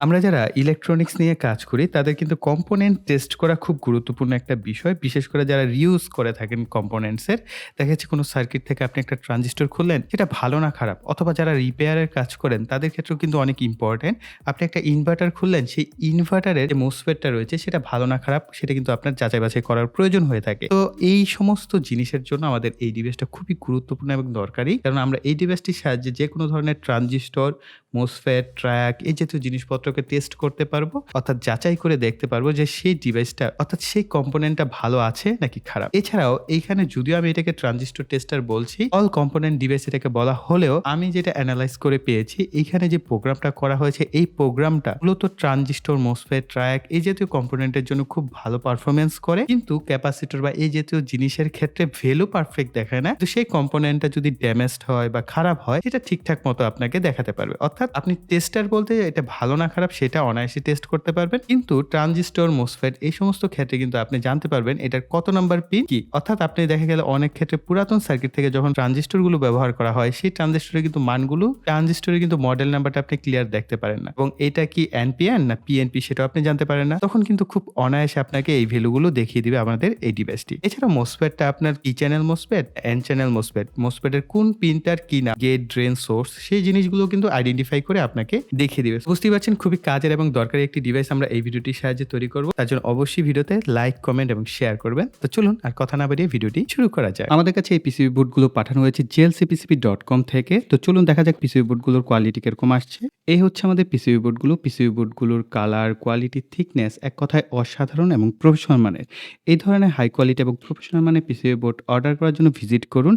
আমরা যারা ইলেকট্রনিক্স নিয়ে কাজ করি তাদের কিন্তু কম্পোনেন্ট টেস্ট করা খুব গুরুত্বপূর্ণ একটা বিষয়। বিশেষ করে যারা রিউজ করে থাকেন কম্পোনেন্টসের দেখা যাচ্ছে কোনো সার্কিট থেকে আপনি একটা ট্রানজিস্টর খুললেন, সেটা ভালো না খারাপ অথবা যারা রিপেয়ারের কাজ করেন তাদের ক্ষেত্রেও কিন্তু অনেক ইম্পোর্টেন্ট। আপনি একটা ইনভার্টার খুললেন, সেই ইনভার্টারের যে মোসফেটটা রয়েছে সেটা ভালো না খারাপ সেটা কিন্তু আপনার যাচাই বাছাই করার প্রয়োজন হয়ে থাকে। তো এই সমস্ত জিনিসের জন্য আমাদের এই ডিভাইসটা খুবই গুরুত্বপূর্ণ এবং দরকারি। কারণ আমরা এই ডিভাইসটির সাহায্যে যে কোনো ধরনের ট্রানজিস্টর, মোসফেট, ট্র্যাক এই জাতীয় জিনিসপত্রকে টেস্ট করতে পারব। অর্থাৎ যাচাই করে দেখতে পারব যে সেই ডিভাইসটা অর্থাৎ সেই কম্পোনেন্টটা ভালো আছে নাকি খারাপ। এছাড়াও এইখানে যদিও আমি এটাকে ট্রানজিস্টর টেস্টার বলছি, অল কম্পোনেন্ট ডিভাইস এটাকে বলা হলেও আমি যেটা অ্যানালাইজ করে পেয়েছি এইখানে যে প্রোগ্রামটা করা হয়েছে এই প্রোগ্রামটা মূলত ট্রানজিস্টর, মোসফেট, ট্র্যাক এই জাতীয় কম্পোনেন্টের জন্য খুব ভালো পারফরমেন্স করে। কিন্তু ক্যাপাসিটর বা এই জাতীয় জিনিসের ক্ষেত্রে ভ্যালু পারফেক্ট দেখায় না। তো সেই কম্পোনেন্টটা যদি ড্যামেজড হয় বা খারাপ হয় সেটা ঠিকঠাক মতো আপনাকে দেখাতে পারবে। অর্থাৎ আপনি টেস্টার বলতে এটা ভালো না খারাপ সেটা অনায়াসে টেস্ট করতে পারবেন। কিন্তু ট্রানজিস্টর, মোসফেট এই সমস্ত ক্ষেত্রে কিন্তু আপনি জানতে পারবেন এটার কত নাম্বার পিন কি। অর্থাৎ আপনি দেখা গেল অনেক ক্ষেত্রে পুরাতন সার্কিট থেকে যখন ট্রানজিস্টরগুলো ব্যবহার করা হয় সেই ট্রানজিস্টরের কিন্তু মানগুলো ট্রানজিস্টরের কিন্তু মডেল নাম্বারটা আপনি ক্লিয়ার দেখতে পারেন না। এবং এটা কি এনপিএন না পিএনপি সেটাও আপনি জানতে পারেন না। তখন কিন্তু খুব অনায়াসে আপনাকে এই ভ্যালুগুলো দেখিয়ে দিবে আমাদের এই ডিভাইসটি। এছাড়া মোসফেটটা আপনার কি channel MOSFET, N channel MOSFET, মোসফেটের কোন পিনটার কি না, গেট, ড্রেন, সোর্স সেই জিনিসগুলো কিন্তু আইডেন্টিফাই করে আপনাকে দেখিয়ে দিবে। বুঝতেই পারছেন খুবই কাজের এবং দরকারি একটি ডিভাইস আমরা এই ভিডিওটির সাহায্যে তৈরি করব তার জন্য অবশ্যই ভিডিওতে লাইক, কমেন্ট এবং শেয়ার করবেন। তো চলুন আর কথা না বাড়িয়ে ভিডিওটি শুরু করা যায় আমাদের কাছে এই পিসিবি বুটগুলো পাঠানো হয়েছে জিএলসিপিসিপি ডট কম থেকে। তো চলুন দেখা যাক পিসিবি বুটগুলোর কোয়ালিটি কীরকম আসছে। এই হচ্ছে আমাদের পিসিবি বুটগুলো। পিসিবি বুটগুলোর কালার, কোয়ালিটি, থিকনেস এক কথায় অসাধারণ এবং প্রফেশনাল মানের। এই ধরনের হাই কোয়ালিটি এবং প্রফেশনাল মানের পিসিবি বোর্ড অর্ডার করার জন্য ভিজিট করুন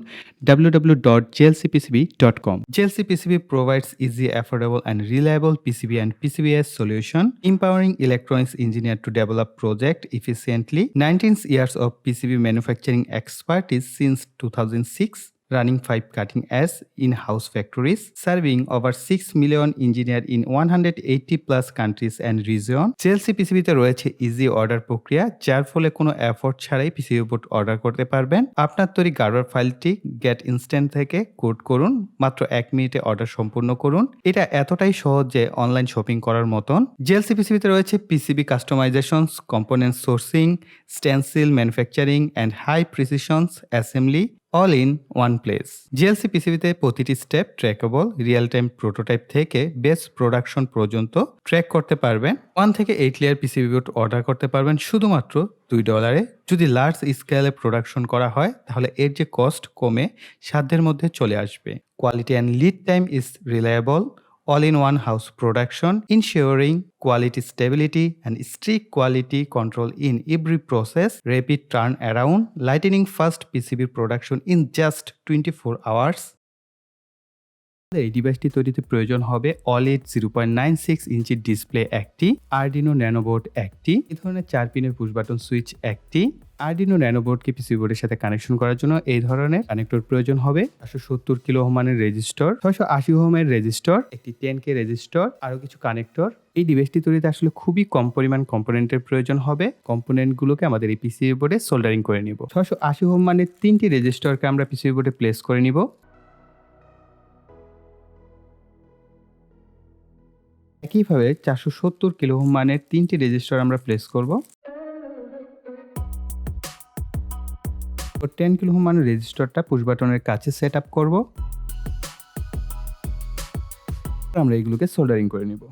www.jlcpcb.com. JLC PCB provides easy, affordable, and reliable PCB and PCBS solution, empowering electronics engineer to develop project efficiently. 19 years of PCB manufacturing expertise since 2006 running five cutting edge in-house factories, serving over 6 million engineers in 180 plus countries and region. JLC পিসিবিতে রয়েছে easy order প্রক্রিয়া যার ফলে কোনো effort ছাড়াই PCB board order করতে পারবেন। আপনার তৈরি গার্ডার ফাইলটি গেট ইনস্ট্যান্ট থেকে কোড করুন মাত্র এক মিনিটে অর্ডার সম্পূর্ণ করুন। এটা এতটাই সহজ যে অনলাইন শপিং করার মতন। জেএলসি পিসিবিতে রয়েছে PCB customizations component sourcing stencil manufacturing and high precisions assembly all in one place GLC পিসিবিতে প্রতিটি step trackable real time prototype থেকে বেস্ট প্রোডাকশন পর্যন্ত ট্র্যাক করতে পারবেন। ওয়ান থেকে eight layer PCB board order করতে পারবেন শুধুমাত্র দুই ডলারে যদি লার্জ স্কেলে প্রোডাকশন করা হয়, তাহলে এর যে কস্ট কমে সাধ্যের মধ্যে চলে আসবে। Quality and lead time is reliable all in one house production ensuring quality stability and strict quality control in every process rapid turn around lightning fast পিসিবির production in just twenty four hours এই ডিভাইসটি তৈরিতে প্রয়োজন হবে all eight zero point nine six ইঞ্চির display একটি Arduino nano board একটি, এই ধরনের চার পিনের পুশ বাটন সুইচ একটি আরডিনো ন্যানোবোর্ডকে পিসি বোর্ডের সাথে কানেকশন করার জন্য এই ধরনের কানেক্টর প্রয়োজন হবে। একশো সত্তর কিলো হোমানের রেজিস্টর, ছয়শো আশি হোমের রেজিস্টর, একটি টেন কে রেজিস্টর, আরও কিছু কানেক্টর এই ডিভাইসটি তৈরিতে আসলে খুবই কম পরিমাণ কম্পোনেন্টের প্রয়োজন হবে। কম্পোনেন্টগুলোকে আমাদের এই পিসিবি বোর্ডে সোল্ডারিং করে নিব। ছয়শো আশি হোম মানের তিনটি রেজিস্টরকে আমরা পিসিবি বোর্ডে প্লেস করে নিব। একইভাবে চারশো সত্তর কিলো ওহম মানের তিনটি রেজিস্টার আমরা প্লেস করব। টেন কিলো হোম মানের রেজিস্টারটা পুশ বাটনের কাছে সেট আপ করব। আমরা এগুলোকে সোল্ডারিং করে নিব।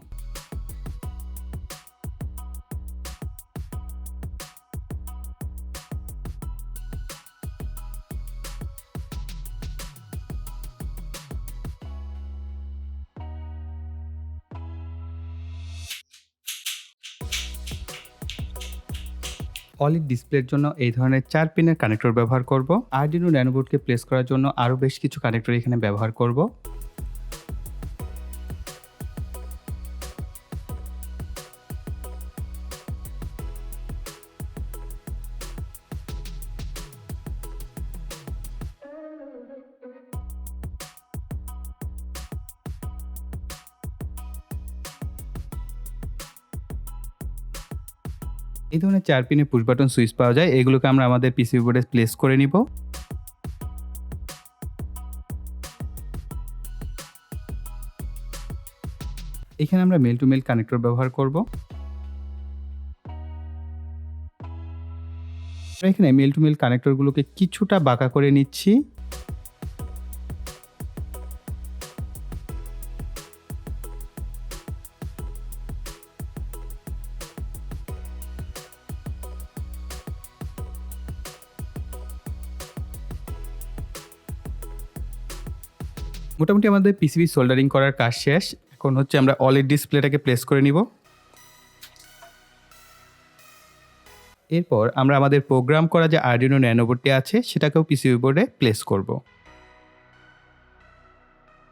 অলিড ডিসপ্লের জন্য এই ধরনের চার পিনের কানেক্টর ব্যবহার করব। আরডিনো ন্যানোবোর্ডকে প্লেস করার জন্য আরও বেশ কিছু কানেক্টর এখানে ব্যবহার করব। এই ধরনের চার পিনে পুশ বাটন সুইচ পাওয়া যায়। এগুলোকে আমরা আমাদের পিসি বোর্ডে প্লেস করে নিব। এখানে আমরা মেল টু মেল কানেক্টর ব্যবহার করব। এখানে মেল টু মেল কানেক্টরগুলোকে কিছুটা বাঁকা করে নিচ্ছি। মোটামুটি আমাদের পিসিবি সোল্ডারিং করার কাজ শেষ। এখন হচ্ছে আমরা অলের ডিসপ্লেটাকে প্লেস করে নিব। এরপর আমরা আমাদের প্রোগ্রাম করা যে আর্ডিনো ন্যানোবোর্ডটি আছে, সেটাকেও পিসিবি বোর্ডে প্লেস করব।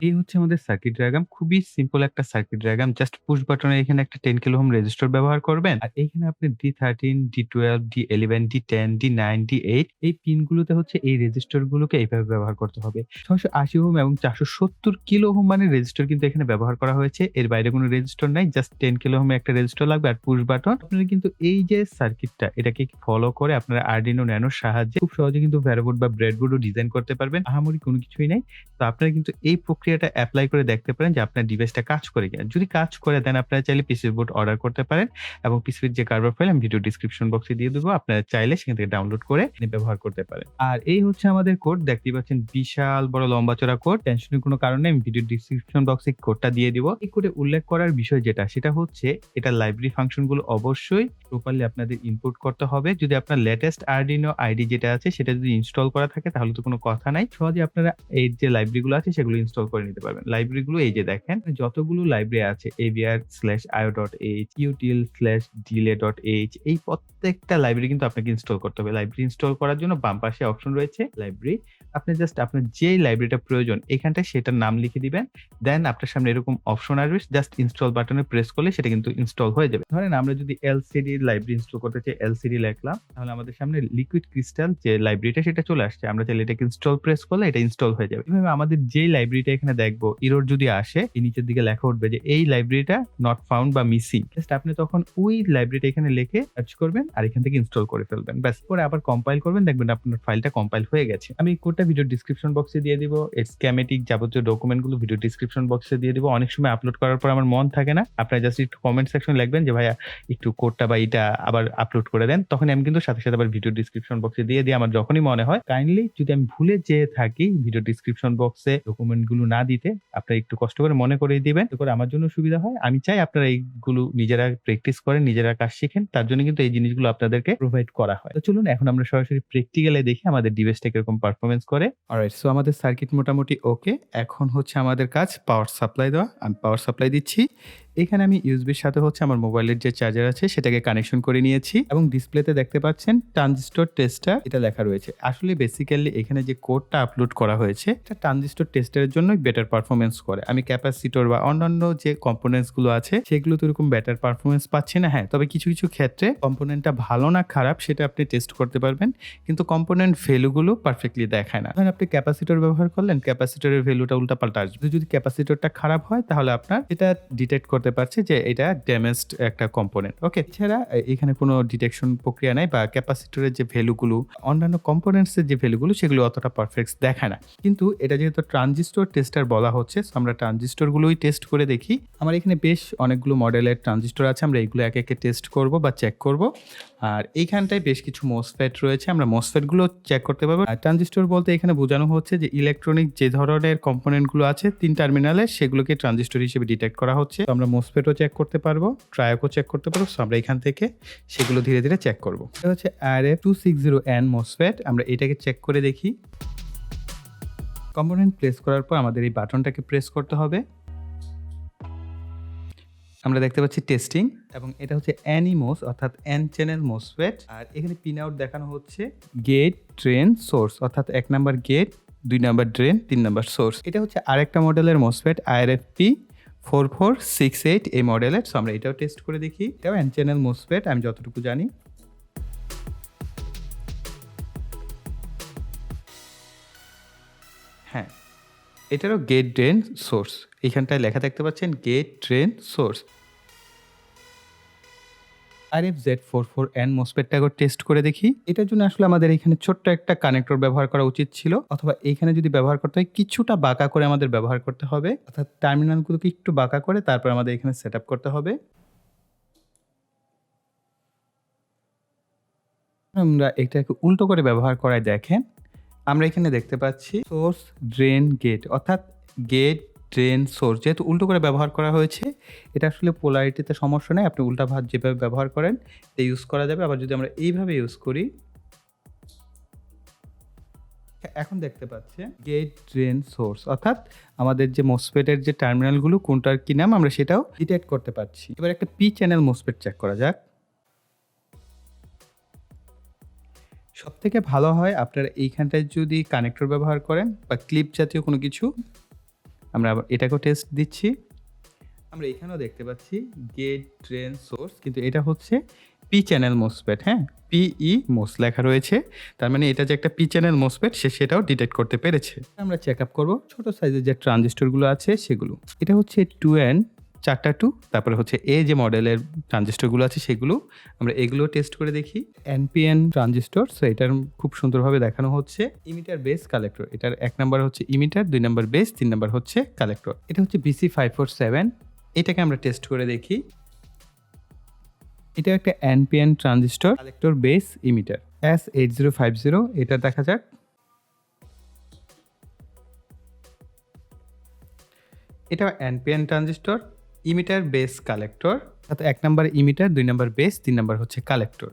এই হচ্ছে আমাদের সার্কিট ডায়াগ্রাম খুবই সিম্পল একটা সার্কিট ডায়াগ্রাম জাস্ট পুশ বাটনে এখানে একটা টেন কিলো হোম রেজিস্টার ব্যবহার করবেন। আর এখানে আপনি D thirteen D twelve D eleven D ten D nine D eight এই পিনগুলোতে হচ্ছে এই রেজিস্টার গুলোকে এইভাবে ব্যবহার করতে হবে। ছয়শো আশি হোম এবং চারশো সত্তর কিলো হোম মানে রেজিস্টার কিন্তু এখানে ব্যবহার করা হয়েছে। এর বাইরে কোনো রেজিস্টার নাই জাস্ট টেন কিলো হোমে একটা রেজিস্টার লাগবে। আর পুশ বাটন আপনারা কিন্তু এই যে সার্কিটটা এটাকে ফলো করে আপনারা আর্ডিনো ন্যানোর সাহায্যে খুব সহজে কিন্তু ভ্যারোবোর্ড বা ব্রেডবোর্ডও ডিজাইন করতে পারবেন। আহামরি কোনো কিছুই নাই। তো আপনারা কিন্তু এই প্রক্রিয়াটা অ্যাপ্লাই করে দেখতে পারেন যে আপনার ডিভাইসটা কাজ করে কিনা। যদি কাজ করে দেন আপনারা চাইলে পিসি বোর্ড অর্ডার করতে পারেন এবং পিসির যে কার্ভার ফাইল আমি ভিডিও ডিসক্রিপশন বক্সে দিয়ে দেবো। আপনারা চাইলে সেখান থেকে ডাউনলোড করে ব্যবহার করতে পারেন। আর এই হচ্ছে আমাদের কোড দেখতেই পাচ্ছেন বিশাল বড় লম্বা চড়া কোড টেনশনের কোনো কারণে আমি ভিডিও ডিসক্রিপশন বক্সে কোডটা দিয়ে দিব। এই কোডে উল্লেখ করার বিষয় যেটা, সেটা হচ্ছে এটা লাইব্রেরি ফাংশনগুলো অবশ্যই প্রপারলি আপনাদের ইনপুট করতে হবে। যদি আপনার লেটেস্ট আর্ডিনো আইডি যেটা আছে, সেটা যদি ইনস্টল করা থাকে, তাহলে তো কোনো কথা নাই। সহজে আপনারা এই যে লাইব্রেরিগুলো আছে, সেগুলো ইনস্টল করে নিতে পারবেন। লাইব্রেরিগুলো এই যে দেখেন, যতগুলো লাইব্রেরি আছে AVR slash IO dot H util slash delay dot H এই প্রত্যেকটা লাইব্রেরি কিন্তু আপনাকে ইনস্টল করতে হবে। লাইব্রেরি ইনস্টল করার জন্য বাম পাশে অপশন রয়েছে লাইব্রেরি আপনি জাস্ট আপনার যে লাইব্রেরিটা প্রয়োজন, এখানটায় সেটার নাম লিখে দিবেন দেন আপনার সামনে এরকম অপশন আসবে জাস্ট ইনস্টল বাটনে প্রেস করলে সেটা কিন্তু ইনস্টল হয়ে যাবে। ধরেন আমরা যদি এলসিডি লাইব্রেরি ইনস্টল করতে চাই এলসিডি লিখলাম, তাহলে আমাদের সামনে লিকুইড ক্রিস্টাল যে লাইব্রেরিটা সেটা চলে আসছে। আমরা চাইলে এটাকে ইনস্টল প্রেস করলে এটা ইনস্টল হয়ে যাবে। এভাবে আমাদের যে লাইব্রেরিটা এখানে দেখব ইরোর যদি আসে, এই নিচের দিকে লেখা উঠবে যে এই লাইব্রেরিটা নট ফাউন্ড বা মিসিং জাস্ট আপনি তখন ওই লাইব্রেরিটা এখানে লিখে সার্চ করবেন আর এখান থেকে ইনস্টল করে ফেলবেন। ব্যাস, পরে আবার কম্পাইল করবেন, দেখবেন আপনার ফাইলটা কম্পাইল হয়ে গেছে। আমি কোডটা ভিডিও ডিসক্রিপশন বক্সে দিয়ে দিব, এর স্ক্যামেটিক যাবতীয় ডকুমেন্টগুলো ভিডিও ডিসক্রিপশন বক্সে দিয়ে দিব। অনেক সময় আপলোড করার পর আমার মন থাকে না, আপনারা জাস্ট একটু কমেন্ট সেকশন লিখবেন যে, ভাইয়া, একটু কোডটা বা এটা আবার আপলোড করে দেন। তখন আমি কিন্তু সাথে সাথে আবার ভিডিও ডিসক্রিপশন বক্সে দিয়ে দিই। আমার যখনই মনে হয় কাইন্ডলি যদি আমি ভুলে যেয়ে থাকি ভিডিও ডিসক্রিপশন বক্সে ডকুমেন্টগুলো না দিতে আপনারা একটু কষ্ট করে মনে করে দিবেন। করে আমার জন্য সুবিধা হয়। আমি চাই আপনারা এইগুলো নিজেরা প্র্যাকটিস করেন, নিজেরা কাজ শিখেন। তার জন্য কিন্তু এই জিনিসগুলো আপনাদেরকে প্রোভাইড করা হয়। তো চলুন, এখন আমরা সরাসরি প্র্যাকটিক্যালে দেখি আমাদের ডিভাইসটা কীরকম পারফরমেন্স করে। অলরাইট সো আমাদের সার্কিট মোটামুটি ওকে এখন হচ্ছে আমাদের কাজ পাওয়ার সাপ্লাই দেওয়া। আমি পাওয়ার সাপ্লাই দিচ্ছি। এখানে আমি ইউএসবির সাথে হচ্ছে আমার মোবাইলের যে চার্জার আছে, সেটাকে কানেকশন করে নিয়েছি এবং ডিসপ্লেতে দেখতে পাচ্ছেন ট্রানজিস্টর টেস্টার এটা লেখা রয়েছে। আসলে বেসিক্যালি এখানে যে কোডটা আপলোড করা হয়েছে, এটা ট্রানজিস্টর টেস্টারের জন্য বেটার পারফরমেন্স করে। আমি ক্যাপাসিটর বা অন্যান্য যে কম্পোনেন্টসগুলো আছে সেগুলো তো এরকম বেটার পারফরমেন্স পাচ্ছি না। হ্যাঁ তবে কিছু কিছু ক্ষেত্রে কম্পোনেন্টটা ভালো না খারাপ, সেটা আপনি টেস্ট করতে পারবেন, কিন্তু কম্পোনেন্ট ভ্যালুগুলো পারফেক্টলি দেখায় না। ধরেন আপনি ক্যাপাসিটর ব্যবহার করলেন ক্যাপাসিটরের ভ্যালুটা উল্টা পাল্টা আসবে। যদি ক্যাপাসিটরটা খারাপ হয়, তাহলে আপনার এটা ডিটেক্ট করতে পারছে যে এটা ড্যামেজড একটা কম্পোনেন্ট ওকে এছাড়া এখানে কোনো ডিটেকশন প্রক্রিয়া নাই বা ক্যাপাসিটরের যে ভ্যালুগুলো অন্যান্য কম্পোনেন্টসের যে ভ্যালুগুলো সেগুলো অতটা পারফেক্ট দেখায় না। কিন্তু এটা যেহেতু ট্রানজিস্টর টেস্টার বলা হচ্ছে আমরা ট্রানজিস্টরগুলোই টেস্ট করে দেখি। আমার এখানে বেশ অনেকগুলো মডেলের ট্রানজিস্টর আছে, আমরা এগুলো একে একে টেস্ট করব বা চেক করব। আর এইখানটায় বেশ কিছু মোসফেট রয়েছে, আমরা মোসফেটগুলো চেক করতে পারব। আর ট্রানজিস্টর বলতে এখানে বোঝানো হচ্ছে যে ইলেকট্রনিক যে ধরনের কম্পোনেন্টগুলো আছে, তিন টার্মিনালে সেগুলোকে ট্রানজিস্টর হিসেবে ডিটেক্ট করা হচ্ছে। আমরা মোসফেটও চেক করতে পারব ট্রায়াকও চেক করতে পারব, So আমরা এখান থেকে সেগুলো ধীরে ধীরে চেক করব। এটা হচ্ছে R F two six zero N MOSFET আমরা এটাকে চেক করে দেখি। কম্পোনেন্ট প্রেস করার পর আমাদের এই বাটনটাকে প্রেস করতে হবে। আমরা দেখতে পাচ্ছি টেস্টিং এবং এটা হচ্ছে অ্যানিমোস অর্থাৎ অ্যান চ্যানেল মোসফেট আর এখানে পিন আউট দেখানো হচ্ছে গেট ট্রেন সোর্স অর্থাৎ এক নাম্বার গেট দুই নাম্বার ড্রেন তিন নাম্বার সোর্স এটা হচ্ছে আরেকটা মডেলের MOSFET IRFP four four six eight এই মডেলের সো আমরা এটাও টেস্ট করে দেখি। এটাও অ্যান্ড চ্যানেল মোসফেট আমি যতটুকু জানি। হ্যাঁ এটারও গেট ড্রেন সোর্স এইখানটায় লেখা দেখতে পাচ্ছেন gate drain source R F Z four four N মোসপেটটা একবার টেস্ট করে দেখি। এটার জন্য আসলে আমাদের এখানে ছোট্ট একটা কানেক্টর ব্যবহার করা উচিত ছিল। অথবা এইখানে যদি ব্যবহার করতে হয়, কিছুটা বাঁকা করে আমাদের ব্যবহার করতে হবে। অর্থাৎ টার্মিনালগুলোকে একটু বাঁকা করে তারপর আমাদের এখানে সেট করতে হবে। আমরা এটাকে উল্টো করে ব্যবহার করায় দেখেন। আমরা এখানে দেখতে পাচ্ছি সোর্স ড্রেন গেট অর্থাৎ গেট ড্রেন সোর্স যেহেতু উল্টো করে ব্যবহার করা হয়েছে, এটা আসলে পোলারিটিতে সমস্যা নেই, আপনি উল্টা ভাত যেভাবে ব্যবহার করেন এটা ইউজ করা যাবে। আবার যদি আমরা এইভাবে ইউজ করি, এখন দেখতে পাচ্ছেন গেট ড্রেন সোর্স অর্থাৎ আমাদের যে মোসপেটের যে টার্মিনালগুলো কোনটার কি নাম, আমরা সেটাও ডিটেক্ট করতে পারছি। এবার একটা পি চ্যানেল মোসপেট চেক করা যাক। সব থেকে ভালো হয় আপনারা এইখানটায় যদি কানেক্টর ব্যবহার করেন, বা ক্লিপ জাতীয় কোনো কিছু আমরা আবার এটাকেও টেস্ট দিচ্ছি। আমরা এখানেও দেখতে পাচ্ছি গেট ড্রেন সোর্স কিন্তু এটা হচ্ছে পি চ্যানেল মোসপেট হ্যাঁ? পিই মোস লেখা রয়েছে। তার মানে এটা যে একটা পি চ্যানেল মোসপেট সে সেটাও ডিটেক্ট করতে পেরেছে। আমরা চেক আপ করব। ছোটো সাইজের যে ট্রানজিস্টরগুলো আছে, সেগুলো। এটা হচ্ছে টু এন চারটা টু তারপরে হচ্ছে এ যে মডেলের ট্রানজিস্টরগুলো আছে সেগুলো আমরা এগুলো টেস্ট করে দেখি। এনপিএন ট্রানজিস্টর সো এটার খুব সুন্দরভাবে দেখানো হচ্ছে। ইমিটার বেস কালেক্টর এটার এক নাম্বার হচ্ছে ইমিটার দুই নাম্বার বেস তিন নাম্বার হচ্ছে কালেক্টর এটা হচ্ছে বিসি ফাইভ ফোর সেভেন এটাকে আমরা টেস্ট করে দেখি। এটা একটা NPN transistor collector base emitter S eight zero five zero এটা দেখা যাক। এটা NPN transistor emitter base collector অর্থাৎ এক নাম্বার ইমিটার দুই নাম্বার বেস তিন নাম্বার হচ্ছে কালেক্টর।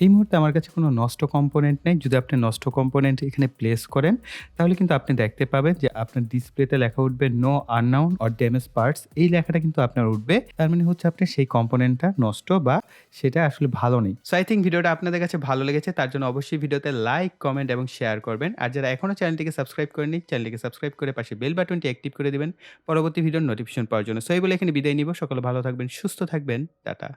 এই মুহূর্তে আমার কাছে কোনো নষ্ট কম্পোনেন্ট নেই। যদি আপনি নষ্ট কম্পোনেন্ট এখানে প্লেস করেন, তাহলে কিন্তু আপনি দেখতে পাবেন যে আপনার ডিসপ্লেতে লেখা উঠবে no unknown or damage parts এই লেখাটা কিন্তু আপনার উঠবে। তার মানে হচ্ছে আপনি সেই কম্পোনেন্টটা নষ্ট বা সেটা আসলে ভালো নেই। সো আই থিঙ্ক ভিডিওটা আপনাদের কাছে ভালো লেগেছে, তার জন্য অবশ্যই ভিডিওতে লাইক কমেন্ট এবং শেয়ার করবেন। আর যারা এখনও চ্যানেলটিকে সাবস্ক্রাইব করেনি চ্যানেলটিকে সাবস্ক্রাইব করে পাশে বেল বাটনটি অ্যাক্টিভ করে দেবেন। পরবর্তী ভিডিওর নোটিফিকেশন পাওয়ার জন্য। সো এই বলে এখানে বিদায় নিব। সকলে ভালো থাকবেন, সুস্থ থাকবেন। টাটা।